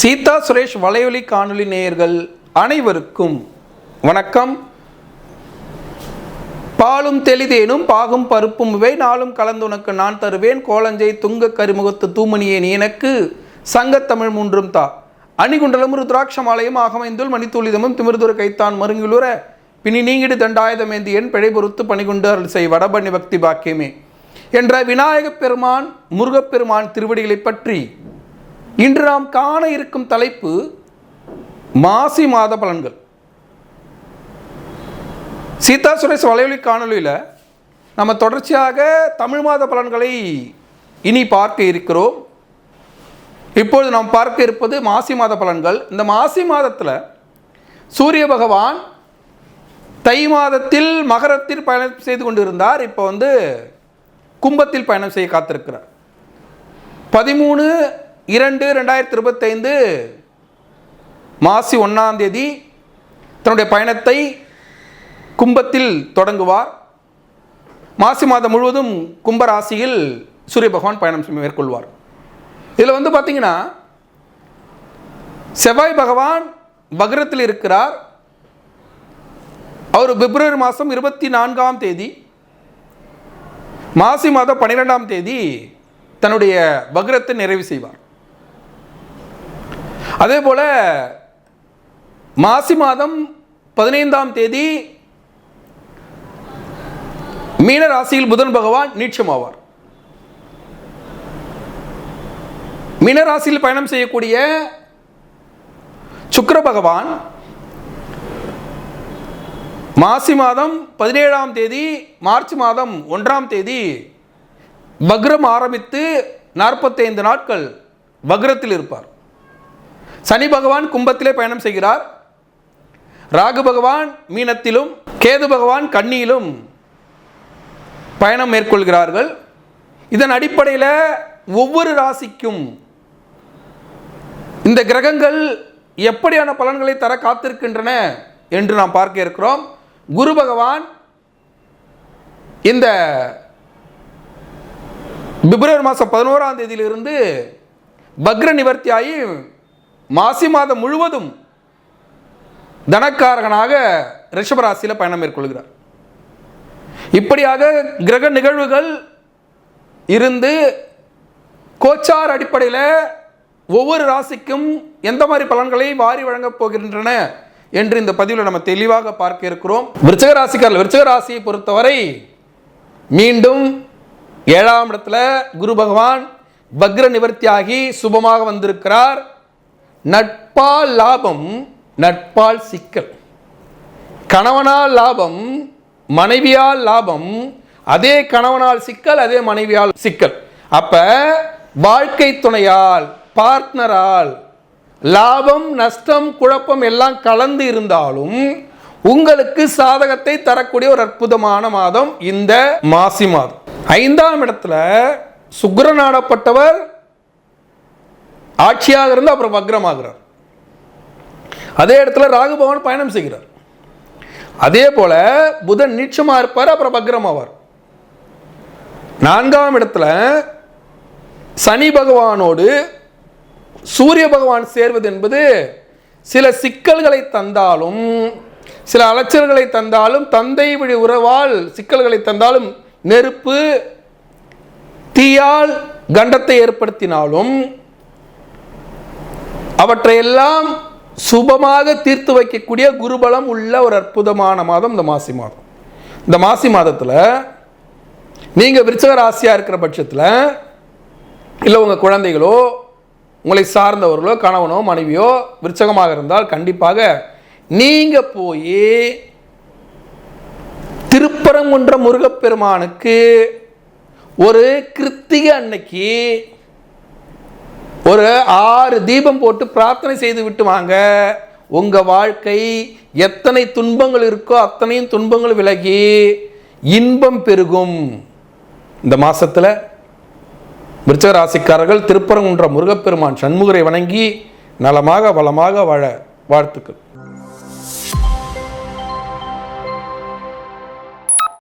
சீதா சுரேஷ் வலையொலி காணொளி நேயர்கள் அனைவருக்கும் வணக்கம். பாலும் தெளிதேனும் பாகும் பருப்பும் இவை நாளும் கலந்துனக்கு நான் தருவேன். கோலஞ்சை துங்க கருமுகத்து தூமணியே நீ எனக்கு சங்கத்தமிழ் மூன்றும் தா. அணிகுண்டலம் ருத்ராட்சமாலயம் ஆகமைந்துள் மணித்துளிதமும் திமிர்துர கைத்தான் மருங்கிலுர பின்னி நீங்கிடு தண்டாயுதமேந்தி என் பிழை பொறுத்து பணிகொண்டு அருள் செய் வடபண்ணி பக்தி பாக்கியமே. என்ற விநாயகப் பெருமான் முருகப்பெருமான் திருவடிகளைப் பற்றி இன்று நாம் காண இருக்கும் தலைப்பு மாசி மாத பலன்கள். சீதா சுரேஷ் வலையொலி காணொலியில் நம்ம தொடர்ச்சியாக தமிழ் மாத பலன்களை இனி பார்க்க இருக்கிறோம். இப்பொழுது நாம் பார்க்க இருப்பது மாசி மாத பலன்கள். இந்த மாசி மாதத்தில் சூரிய பகவான் தை மாதத்தில் மகரத்தில் பயணம் செய்து கொண்டிருந்தார். இப்போ வந்து கும்பத்தில் பயணம் செய்ய காத்திருக்கிறார். பதிமூணு இரண்டு ரெண்டாயிரத்தி இருபத்தைந்து மாசி ஒன்றாம் தேதி தன்னுடைய பயணத்தை கும்பத்தில் தொடங்குவார். மாசி மாதம் முழுவதும் கும்பராசியில் சூரிய பகவான் பயணம் மேற்கொள்வார். இதில் வந்து பார்த்தீங்கன்னா செவ்வாய் பகவான் வக்ரத்தில் இருக்கிறார். அவர் பிப்ரவரி மாதம் இருபத்தி நான்காம் தேதி மாசி மாதம் பன்னிரெண்டாம் தேதி தன்னுடைய வக்ரத்தை நிறைவு செய்வார். அதே போல் மாசி மாதம் பதினைந்தாம் தேதி மீன ராசியில் புதன் பகவான் நீட்சமாவார். மீன ராசியில் பயணம் செய்யக்கூடிய சுக்கர பகவான் மாசி மாதம் பதினேழாம் தேதி மார்ச் மாதம் ஒன்றாம் தேதி வக்ரம் ஆரம்பித்து நாற்பத்தைந்து நாட்கள் வக்ரத்தில் இருப்பார். சனி பகவான் கும்பத்திலே பயணம் செய்கிறார். ராகு பகவான் மீனத்திலும் கேது பகவான் கண்ணியிலும் பயணம் மேற்கொள்கிறார்கள். இதன் அடிப்படையில் ஒவ்வொரு ராசிக்கும் இந்த கிரகங்கள் எப்படியான பலன்களை தர காத்திருக்கின்றன என்று நாம் பார்க்க இருக்கிறோம். குரு பகவான் இந்த பிப்ரவரி மாதம் பதினோராம் தேதியிலிருந்து பக்ர நிவர்த்தியாகி மாசி மாதம் முழுவதும் தனக்காரகனாக ரிஷபராசியில் பயணம் மேற்கொள்கிறார். இப்படியாக கிரக நிகழ்வுகள் இருந்து கோச்சார் அடிப்படையில் ஒவ்வொரு ராசிக்கும் எந்த மாதிரி பலன்களை வாரி வழங்கப் போகின்றன என்று இந்த பதிவில் நம்ம தெளிவாக பார்க்க இருக்கிறோம். விருச்சக ராசிக்காரர்கள் விருச்சக ராசியை பொறுத்தவரை மீண்டும் ஏழாம் இடத்துல குரு பகவான் பக்ர நிவர்த்தியாகி சுபமாக வந்திருக்கிறார். நட்பால் லாபம் நட்பால் சிக்கல். கணவனால் லாபம் மனைவியால் லாபம் அதே கணவனால் சிக்கல் அதே மனைவியால் சிக்கல். அப்ப வாழ்க்கை துணையால் பார்ட்னரால் லாபம் நஷ்டம் குழப்பம் எல்லாம் கலந்து இருந்தாலும் உங்களுக்கு சாதகத்தை தரக்கூடிய ஒரு அற்புதமான மாதம் இந்த மாசி மாதம். ஐந்தாம் இடத்துல சுக்கிரனாடப்பட்டவர் ஆட்சியாக இருந்து அப்புறம் வக்ரமாகிறார். அதே இடத்துல ராகு பகவான் பயணம் செய்கிறார். அதே போல புதன் நீட்சமா இருப்பார் அப்புறம் வக்ரமாவார். நான்காம் இடத்துல சனி பகவானோடு சூரிய பகவான் சேர்வது என்பது சில சிக்கல்களை தந்தாலும் சில அலைச்சல்களை தந்தாலும் தந்தை வழி உறவால் சிக்கல்களை தந்தாலும் நெருப்பு தீயால் கண்டத்தை ஏற்படுத்தினாலும் அவற்றையெல்லாம் சுபமாக தீர்த்து வைக்கக்கூடிய குருபலம் உள்ள ஒரு அற்புதமான மாதம் இந்த மாசி மாதம். இந்த மாசி மாதத்தில் நீங்கள் விருச்சக ராசியாக இருக்கிற பட்சத்தில் இல்லை உங்கள் குழந்தைகளோ உங்களை சார்ந்தவர்களோ கணவனோ மனைவியோ விருச்சகமாக இருந்தால் கண்டிப்பாக நீங்கள் போய் திருப்பரங்குன்ற முருகப்பெருமானுக்கு ஒரு கிருத்திகை அன்னைக்கு ஒரு ஆறு தீபம் போட்டு பிரார்த்தனை செய்து விட்டு வாங்க. உங்கள் வாழ்க்கை எத்தனை துன்பங்கள் இருக்கோ அத்தனையும் துன்பங்கள் விலகி இன்பம் பெருகும். இந்த மாசத்தில் விருச்சக ராசிக்காரர்கள் திருப்பரங்குன்ற முருகப்பெருமான் சண்முகரை வணங்கி நலமாக வளமாக வாழ வாழ்த்துக்கள்.